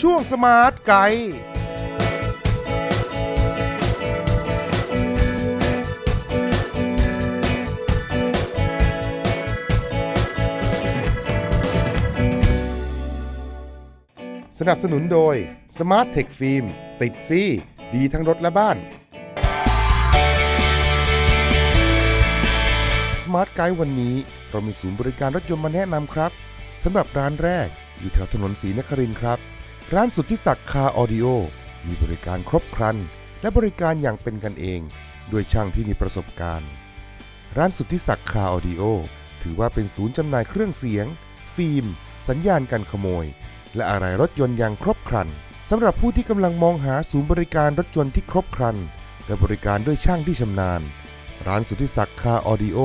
ช่วงสมาร์ทไกด์สนับสนุนโดย Smart Tech Film ติดซี่ ดีทั้งรถและบ้าน Smart Guide วันนี้ เรามีศูนย์บริการรถยนต์มาแนะนำครับสำหรับร้านแรก อยู่แถวถนนศรีนครินทร์ครับ ร้านสุทธิศักดิ์คาออดิโอมีบริการครบครัน และบริการอย่างเป็นกันเองด้วยช่างที่มีประสบการณ์ ร้านสุทธิศักดิ์คาออดิโอถือว่าเป็นศูนย์จำหน่ายเครื่องเสียง ฟิล์ม สัญญาณกันขโมย และอะไรรถยนต์อย่างครบครันสำหรับผู้ที่กำลังมองหาศูนย์บริการรถยนต์ที่ครบครัน และบริการด้วยช่างที่ชำนาญ ร้านสุทธิศักดิ์คาออดิโอ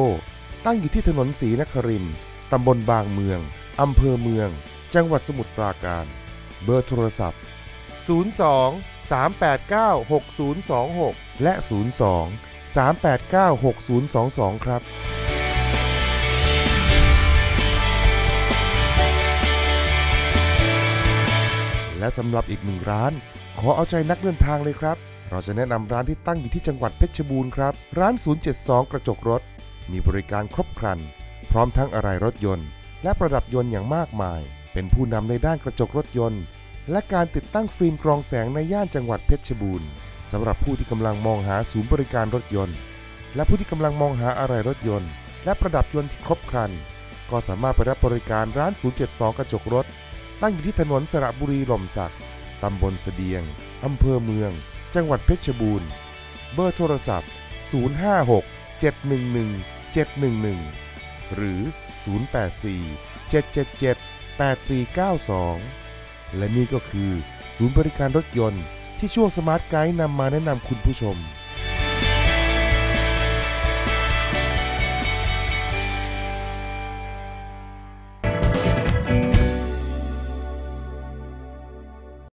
ตั้งอยู่ที่ถนนศรีนครินตำบลบางเมืองอำเภอเมือง จังหวัดสมุทรปราการ เบอร์โทรศัพท์ 02 389 6026 และ 02 389 6022 ครับ และสำหรับอีกหนึ่งร้าน ขอเอาใจนักเดินทางเลยครับ เราจะแนะนำร้านที่ตั้งอยู่ที่จังหวัดเพชรบูรณ์ครับ ร้าน 072 กระจกรถ มีบริการครบครัน พร้อมทั้งอะไหล่รถยนต์ และประดับยนต์อย่างมากมาย เป็นผู้นำในด้านกระจกรถยนต์ และการติดตั้งฟิล์มกรองแสงในย่านจังหวัดเพชรบูรณ์สำหรับผู้ที่กำลังมองหาศูนย์บริการรถยนต์ และผู้ที่กำลังมองหาอะไหล่รถยนต์ และประดับยนต์ที่ครบครัน ก็สามารถไปรับบริการร้าน 072 กระจกรถ ตั้งอยู่ที่ถนนสระบุรีหล่มสักตำบลเสดียงอำเภอเมือง จังหวัดเพชรบูรณ์ เบอร์โทรศัพท์ 056 711 711 หรือ 084 777 8492 และนี่ก็คือศูนย์บริการรถยนต์ที่ช่วงสมาร์ทไกด์นำมาแนะนำคุณผู้ชม